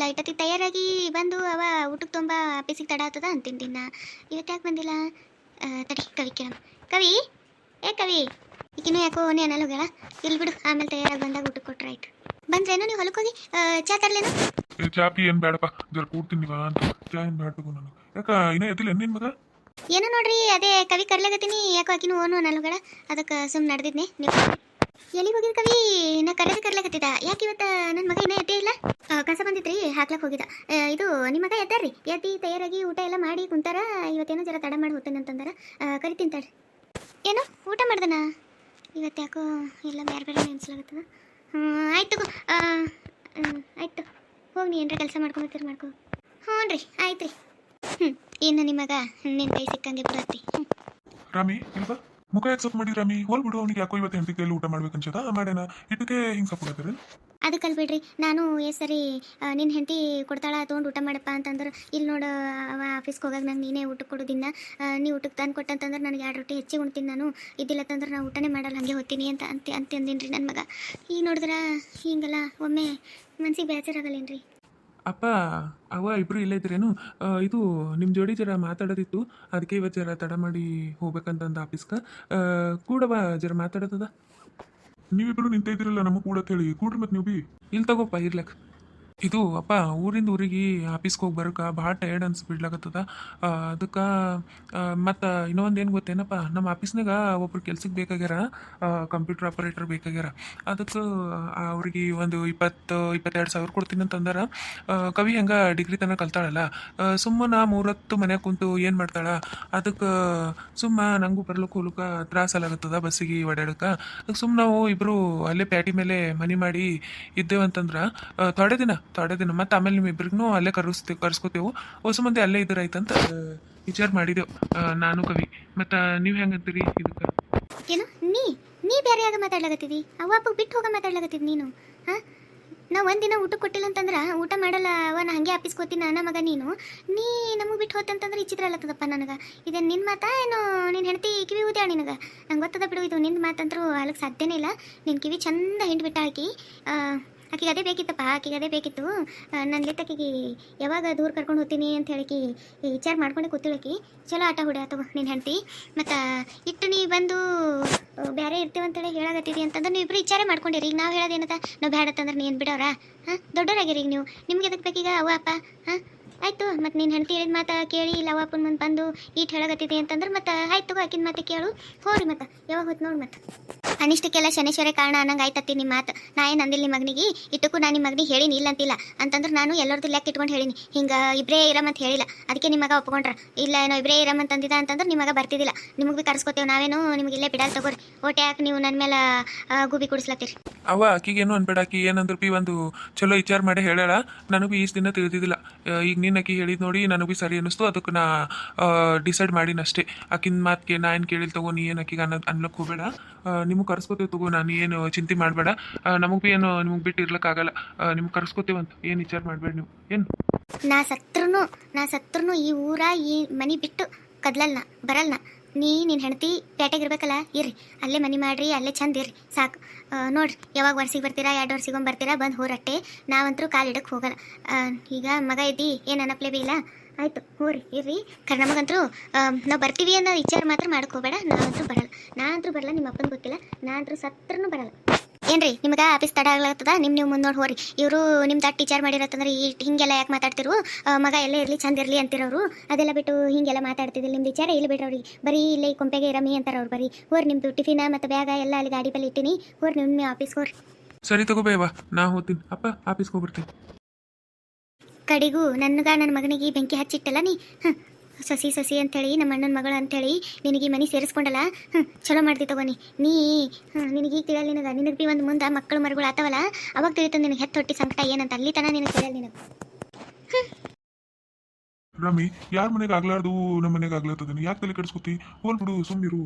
ಬಂದಿಲ್ಲ ಇಟ್ಟತಿ ತಯಾರಾಗಿ ಬಂದು ಅವ ಊಟಕ್ಕೆ ತುಂಬ ಆಫೀಸಿಗೆ ತಡ ಆಗ್ತದ ಅಂತೀನಿ ದಿನ. ಇವತ್ತು ಯಾಕೆ ಬಂದಿಲ್ಲ? ತಡಿ ಕವಿ ಕೇಳ ಕವಿ ಏ ಕವಿ ಈಗಿನೂ ಯಾಕೋ ಓನೇ ಅನ್ನಲ್ಲ ಹೋಗ್ಯಾಳ? ಇಲ್ಲಿ ಬಿಡು ಆಮೇಲೆ ತಯಾರಾಗಿ ಬಂದಾಗ ಊಟಕ್ಕೆ ಕೊಟ್ರೆ ಆಯ್ತು. ಬಂದ್ರೇನು ನೀವು ಹೊಲಕ್ಕೆ ಹೋಗಿ ಚಾ ತರ್ಲೇನು? ಚಾಪಿ ಏನು ಬೇಡಪ್ಪ ಜರ ಕೂಡ್ತೀನಿ ಅಂತ. ಚಾ ಏನು ಬೇಡಬೇಕು ನಾನು ಯಾಕ ಇನ್ನ ಎತ್ತಿಲ್ಲ ನಿನ್ ಮಗ? ಏನೋ ನೋಡ್ರಿ ಅದೇ ಕವಿ ಕರ್ಲಾಗತ್ತೀನಿ ಯಾಕೋ ಆಕಿನೂ ಓನು ಅನ್ನಲ್ಗಳ ಅದಕ್ಕೆ ಸುಮ್ಮನೆ ನಡೆದಿದ್ನೆ ನೀವು ಎಲ್ಲಿ ಹೋಗಿದ್ ಕವಿ? ನಾ ಕರೆದು ಕರ್ಲಾಗತ್ತಿದ್ದ. ಯಾಕೆ ಇವತ್ತು ನನ್ನ ಮಗ ಇನ್ನೂ ಎದ್ದೇ ಇಲ್ಲ ಆ, ಕಸ ಬಂದಿತ್ರಿ ಹೋಗಿದ್ದ. ಹೋಗಿದ ಇದು ನಿಮಗ ಮಗ ಎದ್ದಾರ್ರಿ? ಎದ್ದಿ ತಯಾರಾಗಿ ಊಟ ಎಲ್ಲ ಮಾಡಿ ಕುಂತಾರ, ಇವತ್ತೇನೋ ಜರ ತಡ ಮಾಡಿ ಹೋಗ್ತೇನೆ ಅಂತಂದ್ರೆ. ಕರಿ ಕರಿತೀನಿ ಏನೋ, ಊಟ ಮಾಡ್ದನ? ಇವತ್ತು ಯಾಕೋ ಎಲ್ಲ ಬೇರೆ ಬೇರೆ ನೆನ್ಸ್ಲಾಗತ್ತದ ಹ್ಞೂ ಆಯ್ತು ಆಯಿತು ಹೋಗಿ ನೀ ಏನರ ಕೆಲಸ ಮಾಡ್ಕೊಂಬತ್ತೀರಿ ಮಾಡ್ಕೊ. ಹ್ಞೂ ರೀ, ಆಯ್ತು ರೀ. ಹ್ಞೂ ಏನು ನಿಮಗ ನಿನ್ನ ಕೈ ಸಿಕ್ಕಂಗೆ ಬರತ್ತಿ ಹ್ಞೂ ರಾಮಿ ಮುಖ ಯಾಕೆ ಸೊಪ್ಪು ಮಾಡಿ ರಾಮಿ? ಹೋಲ್ ಬಿಡು, ಅವನಿಗೆ ಯಾಕೋ ಇವತ್ತು ಹೆಂಡತಿ ಕೈಲಿ ಊಟ ಮಾಡ್ಬೇಕನ್ಸದ ಮಾಡ್ಯಾನ. ಹಿಂಗೆ ಸೊಪ್ಪು ಸಪ್ ಅದಕ್ಕಲ್ ಬಿಡ್ರಿ. ನಾನು ಎ ಸರಿ ನಿನ್ನ ಹೆಂಡತಿ ಕೊಡ್ತಾಳ, ತೊಗೊಂಡು ಊಟ ಮಾಡಪ್ಪ ಅಂತಂದ್ರೆ ಇಲ್ಲಿ ನೋಡು, ಅವ ಆಫೀಸ್ಗೆ ಹೋಗಾಗ ನಂಗೆ ನೀನೇ ಊಟಕ್ಕೆ ಕೊಡೋದಿನ್ನ ನೀ ಊಟಕ್ಕೆ ತಂದು ಕೊಟ್ಟಂತಂದ್ರೆ ನನಗೆ ಎರಡು ರೊಟ್ಟಿ ಹೆಚ್ಚಿಗೆ ಉಣ್ತೀನಿ ನಾನು. ಇದಿಲ್ಲ ತಂದ್ರೆ ನಾನು ಊಟನೇ ಮಾಡಲ್ಲ, ಹಾಗೆ ಹೋಗ್ತೀನಿ ಅಂತ ಅಂತ ಅಂತ ಅಂದಿನಿ ರೀ ನನ್ನ ಮಗ. ಈಗ ನೋಡಿದ್ರೆ, ಹಿಂಗಲ್ಲ, ಒಮ್ಮೆ ಮನ್ಸಿಗೆ ಬೇಜಾರಾಗಲ್ಲೇನ್ರಿ? ಅಪ್ಪ ಅವ ಇಬ್ರು ಇಲ್ಲ ಇದ್ರೇನು ಇದು ನಿಮ್ಮ ಜೋಡಿ ಜರ ಮಾತಾಡೋದಿತ್ತು. ಅದಕ್ಕೆ ಇವತ್ತು ಜರ ತಡ ಮಾಡಿ ಹೋಗ್ಬೇಕಂತಂದು ಆಫೀಸ್ಗೆ ಕೂಡವ ಜರ ಮಾತಾಡೋದದ? ನೀವಿಬ್ರು ನಿಂತ ಇದ್ದೀರಲ್ಲ ನಮಗ್ ಕೂಡ ಹೇಳಿ. ಕೂಡ್ರಿ ಮತ್ ನೀವು ಬಿ. ಇಲ್ಲಿ ತಗೋಪ್ಪ ಇರ್ಲಕ್ ಇದು ಅಪ್ಪ, ಊರಿಂದ ಊರಿಗೆ ಆಫೀಸ್ಗೆ ಹೋಗಿ ಬರೋಕೆ ಭಾಳ ಟಯರ್ಡ್ ಅನ್ಸ್ಬಿಡ್ಲಾಗತ್ತದ. ಅದಕ್ಕೆ ಮತ್ತು ಇನ್ನೊಂದು ಏನು ಗೊತ್ತೇನಪ್ಪ ನಮ್ಮ ಆಫೀಸ್ನಾಗ ಒಬ್ರು ಕೆಲ್ಸಕ್ಕೆ ಬೇಕಾಗ್ಯಾರ ಕಂಪ್ಯೂಟರ್ ಆಪರೇಟರ್ ಬೇಕಾಗ್ಯಾರ. ಅದಕ್ಕೆ ಅವ್ರಿಗೆ ಒಂದು ಇಪ್ಪತ್ತು, ಇಪ್ಪತ್ತೆರಡು ಸಾವಿರ ಕೊಡ್ತೀನಿ ಅಂತಂದ್ರೆ. ಕವಿ ಹೆಂಗೆ ಡಿಗ್ರಿ ತನಕ ಕಲ್ತಾಳಲ್ಲ ಸುಮ್ಮನೆ ಮೂರತ್ತು ಮನ್ಯಾಗ ಕುಂತು ಏನು ಮಾಡ್ತಾಳೆ, ಅದಕ್ಕೆ ಸುಮ್ಮ ನಂಗೂ ಬರ್ಲಿಕ್ಕೆ ಹೋಗ್ಲಿಕ್ಕೆ ತ್ರಾಸಲ್ಲಾಗತ್ತದ ಬಸ್ಸಿಗೆ ಓಡಾಡಕ್ಕೆ ಅದಕ್ಕೆ ಸುಮ್ಮನೆ ನಾವು ಇಬ್ಬರು ಅಲ್ಲೇ ಪ್ಯಾಟಿ ಮೇಲೆ ಮನಿ ಮಾಡಿ ಇದ್ದೇವಂತಂದ್ರೆ ಥೋಡೆ ದಿನ ಥೋಡೆ ದಿನ ಮತ್ತು ಆಮೇಲೆ ನಿಮ್ಮಿಬ್ರಿಗೂ ಅಲ್ಲೇ ಕರೆಸ್ತೇವೆ ಕರ್ಸ್ಕೊತೇವು. ಹೊಸ ಮಂದಿ ಅಲ್ಲೇ ಇದ್ರಾಯ್ತಂತ ವಿಚಾರ ಮಾಡಿದೆವು. ನಾನು, ಕವಿ. ಮತ್ತು ನೀವು ಹೆಂಗಂತೀರಿ ಇದಕ್ಕೆ? ಏನು? ನೀ ನೀ ಬೇರೆಯಾಗ ಮಾತಾಡ್ಲಾಗತ್ತಿದಿ ಅವ್ವ ಅಪ್ಪ ಬಿಟ್ಟು ಹೋಗ ಮಾತಾಡ್ಲಾಗತ್ತಿದ್ ನೀನು? ಹಾಂ? ನಾ ಒಂದಿನ ಊಟ ಕೊಟ್ಟಿಲ್ಲ ಅಂತಂದ್ರೆ ಊಟ ಮಾಡಲ್ಲ ಅವ, ನಾ ಹಂಗೆ ಆಫೀಸ್ ಕೂತೀನಿ ನನ್ನ ಮಗ ನೀನು. ನೀ ನಮಗೆ ಬಿಟ್ಟು ಹೋತಂತಂದ್ರೆ ಇಚ್ಚಿದ್ರ ಅಲ್ಲತ್ತದಪ್ಪ ನನಗೆ. ಇದೇನು ನಿನ್ನ ಮಾತಾ ಏನು ನಿನ್ನ ಹೆಂಡತಿ ಕಿವಿ ಊದ್ಯಾ ನಿನಗೆ? ನಂಗೆ ಗೊತ್ತದ ಬಿಡು ಇದು ನಿನ್ನ ಮಾತಂತರೂ ಅಲ್ಲಕ್ಕೆ ಸಾಧ್ಯನೇ ಇಲ್ಲ. ನಿನ್ನ ಕಿವಿ ಚಂದ ಹಿಂಡ್ಬಿಟ್ಟ ಹಾಕಿ ಆಕಿಗೆ ಅದೇ ಬೇಕಿತ್ತಪ್ಪ, ಆಕಿಗೆ ಅದೇ ಬೇಕಿತ್ತು. ನನ್ನ ಲಿತ್ತಕಿಗೆ ಯಾವಾಗ ದೂರ ಕರ್ಕೊಂಡು ಹೋಗ್ತೀನಿ ಅಂತ ಹೇಳಕಿ ವಿಚಾರ ಮಾಡ್ಕೊಂಡೆ ಕೂತಿಳಕಿ, ಚಲೋ ಆಟ ಹುಡಿ ಆತವ ನಿನ್ನ ಹೆಂಡತಿ. ಮತ್ತು ಇಟ್ಟು ನೀ ಬಂದು ಬೇರೆ ಇರ್ತೀವಿ ಅಂತೇಳಿ ಹೇಳಾಗತ್ತಿದಿ ಅಂತಂದ್ರೆ ನೀವು ಇಬ್ಬರು ವಿಚಾರ ಮಾಡ್ಕೊಂಡಿರಿ. ಈಗ ನಾವು ಹೇಳೋದೇನದ ನಾವು ಬೇಡ ಅಂತಂದ್ರೆ ನೀನು ಬಿಡೋರ? ಹಾಂ? ದೊಡ್ಡವರಾಗಿರಿ ಈಗ ನೀವು. ನಿಮ್ಗೆ ಅದಕ್ಕೆ ಬೇಕೀಗ ಅವ ಅಪ್ಪ? ಹಾಂ? ಆಯಿತು, ಮತ್ತು ನೀನು ಹೆಂಡತಿ ಹೇಳಿದ ಮಾತು ಕೇಳಿ, ಇಲ್ಲ ಅಪ್ಪನ ಮುಂದೆ ಬಂದು ಈಟ್ ಹೇಳಾಗತ್ತಿದೆ ಅಂತಂದ್ರೆ ಮತ್ತೆ, ಆಯ್ತು ಆಕಿನ ಮಾತು ಕೇಳು. ಹೋಗ್ರಿ ಮತ್ತು. ಯಾವಾಗ ಹೊತ್ತು ನೋಡಿ ಮತ್ತೆ. ಅನಿಷ್ಟಕ್ಕೆಲ್ಲ ಶನೇಶ್ವರೇ ಕಾರಣ ಅನ್ನಂಗೆ ಆಯ್ತತ್ತಿ ನಿಮ್ಮ ಮಾತು. ನಾ ಏನು ಅಂದಿಲ್ಲ ನಿಮ್ಮ ಮಗನಿಗೆ? ಇಟ್ಟಕ್ಕೂ ನಾನು ನಿಮ್ಮ ಮಗನಿಗೆ ಹೇಳಿನಿ ಇಲ್ಲ ಅಂತಿಲ್ಲ. ಅಂತಂದ್ರೆ ನಾನು ಎಲ್ಲರದ್ದು ಲೆಕ್ಕ ಇಟ್ಕೊಂಡು ಹೇಳಿನಿ. ಹಿಂಗೆ ಇಬ್ಬರೇ ಅಂತ ಹೇಳಿಲ್ಲ. ಅದಕ್ಕೆ ನಿಮಗೆ ಮಗ ಒಪ್ಕೊಂಡ್ರ. ಇಲ್ಲ ಏನೋ ಇಬ್ಬರೇ ಇರಮ್ ಅಂತಂದಿದ ಅಂತಂದ್ರೆ ನಿಮಗೆ ಮಗ ಬರ್ತಿದ್ದಿಲ್ಲ ನಿಮಗೆ ಭೀ ಕರ್ಸ್ಕೊತೇವೆ ನಾವೇನು? ನಿಮಗೆ ಇಲ್ಲೇ ಬಿಡಲ್ ತಗೋರಿ. ಓಟೆ ಯಾಕೆ ನೀವು ನನ್ನ ಮೇಲೆ ಗೂಬಿ ಕುಡಿಸ್ಲತ್ತೀರಿ. ಅವ ಆಕಿಗೇನು ಅನ್ಬೇಡ. ಆಕಿ ಏನಂದ್ರೆ ಬಿ ಒಂದು ಚಲೋ ವಿಚಾರ ಮಾಡಿ ಹೇಳ್ಯಾಳ. ನನಗೂ ಈ ದಿನ ತಿಳಿದಿದ್ದಿಲ್ಲ ಈಗ ನೀನು ಆಕಿ ಹೇಳಿದ್ ನೋಡಿ ನನಗೂ ಬಿ ಸರಿ ಅನ್ನಿಸ್ತು. ಅದಕ್ಕೆ ನಾ ಡಿಸೈಡ್ ಮಾಡಿನಷ್ಟೇ ಆಕಿನ ಮಾತಿಗೆ ನಾ ಏನು ಕೇಳಿಲ್ ತಗೋ, ನೀ ಏನು ಆಕಿಗೆ ಅನ್ನೋದು ಅನ್ಲಕ್ಕೆ ಹೋಗಬೇಡ. ನಿಮಗೆ ಕರ್ಸ್ಕೊತೇವೆ ತಗೋ, ನಾನು ಏನು ಚಿಂತೆ ಮಾಡಬೇಡ. ನಮಗೆ ಭೀ ಏನು, ನಿಮಗೆ ಬಿಟ್ಟು ಇರ್ಲಕ್ಕಾಗಲ್ಲ ನಿಮ್ಗೆ ಅಂತ ಏನು ವಿಚಾರ ಮಾಡಬೇಡ ನೀವು. ಏನು? ನಾ ಸತ್ರನು ನಾ ಸತ್ರನು ಈ ಊರ, ಈ ಮನಿ ಬಿಟ್ಟು ಕದಲಲ್ಲ ಬರಲ್ನ. ನೀ ನಿನ್ನ ಹೆಂಡತಿ ಪೇಟೆಗೆ ಇರ್ಬೇಕಲ್ಲ, ಇರ್ರಿ. ಅಲ್ಲೇ ಮನಿ ಮಾಡ್ರಿ, ಅಲ್ಲೇ ಚಂದ ಇರ್ರಿ. ಸಾಕು. ನೋಡ್ರಿ, ಯಾವಾಗ ವರ್ಷಿಗೆ ಬರ್ತೀರಾ, ಎರಡು ವರ್ಷಿಗೊಮ್ಮೆ ಬರ್ತೀರಾ, ಬಂದು ಹೋರಟ್ಟೆ. ನಾವಂತರೂ ಕಾಲಿಡಕ್ಕೆ ಹೋಗಲ್ಲ. ಈಗ ಮಗ ಇದ್ದಿ, ಏನು ಅನ್ನಪ್ಲೇ ಇಲ್ಲ? ಆಯ್ತು, ಹೋರಿ, ಇರ್ರಿ. ಕರ್ ನಮಗಂತರೂ ನಾವು ಬರ್ತೀವಿ ಅನ್ನೋ ವಿಚಾರ ಮಾತ್ರ ಮಾಡ್ಕೋಬೇಡ ನಾವಂತರೂ ಬರಲ್ಲ. ನಾ ಅಂತೂ ಬರಲ್ಲ ನಿಮ್ಮ ಅಪ್ಪನ ಗೊತ್ತಿಲ್ಲ. ನಾ ಅಂತರೂ ಸತ್ರನೂ ಬರಲ್ಲ. ಏನ್ರಿ ನಿಮ್ಗೆ ಆಫೀಸ್ ತಡ ಆಗ್ಲತ್ತದ ನಿಮ್ ನೀವು ಮುಂದೆ ನೋಡಿ ಹೋರಿ ಇವರು ನಿಮ್ದು ಆ ಟೀಚರ್ ಮಾಡಿರತ್ತಂದ್ರೆ ಈ ಹಿಂಗೆಲ್ಲ ಯಾಕೆ ಮಾತಾಡ್ತಿರು ಮಗ ಎಲ್ಲೇ ಇರಲಿ ಚಂದ ಇರ್ಲಿ ಅಂತಿರೋರು. ಅದೆಲ್ಲ ಬಿಟ್ಟು ಹಿಂಗೆಲ್ಲ ಮಾತಾಡ್ತಿದ್ದಿಲ್ಲ ನಿಮ್ಮ ವಿಚಾರ ಇಲ್ಲಿ ಬಿಡ್ರಿ ಅವ್ರಿಗೆ. ಬರೀ ಇಲ್ಲೇ ಈ ಕೊಂಪೆಗೆ ಇರಮಿ ಅಂತಾರ ಅವ್ರು ಬರೀ. ಹೋರ್ ನಿಮ್ದು ಟಿಫಿನ ಮತ್ತೆ ಬ್ಯಾಗ ಎಲ್ಲ ಅಲ್ಲಿ ಗಾಡಿ ಬಲ್ಲಿ ಇಟ್ಟಿನಿ. ಹೋರ್ ನಿಮ್ಮ ಆಫೀಸ್ ಹೋರಿ ಸರಿ ತಗೋ ಬೇವ ನಾ ಹೋಗ್ತೀನಿ. ಅಪ್ಪ ಆಫೀಸ್ಗೆ ಹೋಗ್ಬಿಡ್ತೀನಿ ಕಡೆಗೂ ನನ್ಗ ನನ್ನ ಮಗನಿಗೆ ಬೆಂಕಿ ಹಚ್ಚಿಟ್ಟಲ್ಲ ನೀ. ಸೊಸಿ, ಸಸಿ ಅಂತೇಳಿ, ನಮ್ಮ ಅಣ್ಣನ ಮಗಳು ಅಂತೇಳಿ ನಿನಗೆ ಮನೆ ಸೇರಿಸ್ಕೊಂಡಲ್ಲ? ಹ್ಞೂ ಚಲೋ ಮಾಡ್ತಿ ತಗೋನಿ ನೀ. ಹ್ಞೂ ನಿನಗೆ ಈಗ ತಿಳಿಯಲ್ಲ ನಿನಗೆ. ನಿನಗೆ ಬಿ ಒಂದು ಮುಂದೆ ಮಕ್ಕಳು ಮರುಗಳು ಆತವಲ್ಲ, ಅವಾಗ ತಿಳಿತು ನಿನಗೆ ಹೆತ್ತ ಹೊಟ್ಟಿ ಸಂಕಟ ಏನಂತ. ಅಲ್ಲಿ ತನ ನಿನಗೆ ತಿಳಿಯಲ್ಲ ನಿನಗೆ. ರಾಮಿ, ಯಾರ ಮನೆಗೆ ಆಗ್ಲಾರ್ದು? ನಮ್ಮ ಮನೆಗೆ ಆಗ್ಲಾರ್ತದೇನು ಯಾಕೆ ತಲೆ ಕೆಡಿಸ್ಕೊತಿ? ಹೋಲ್ ಬಿಡು ಸುಮ್ಮಿರು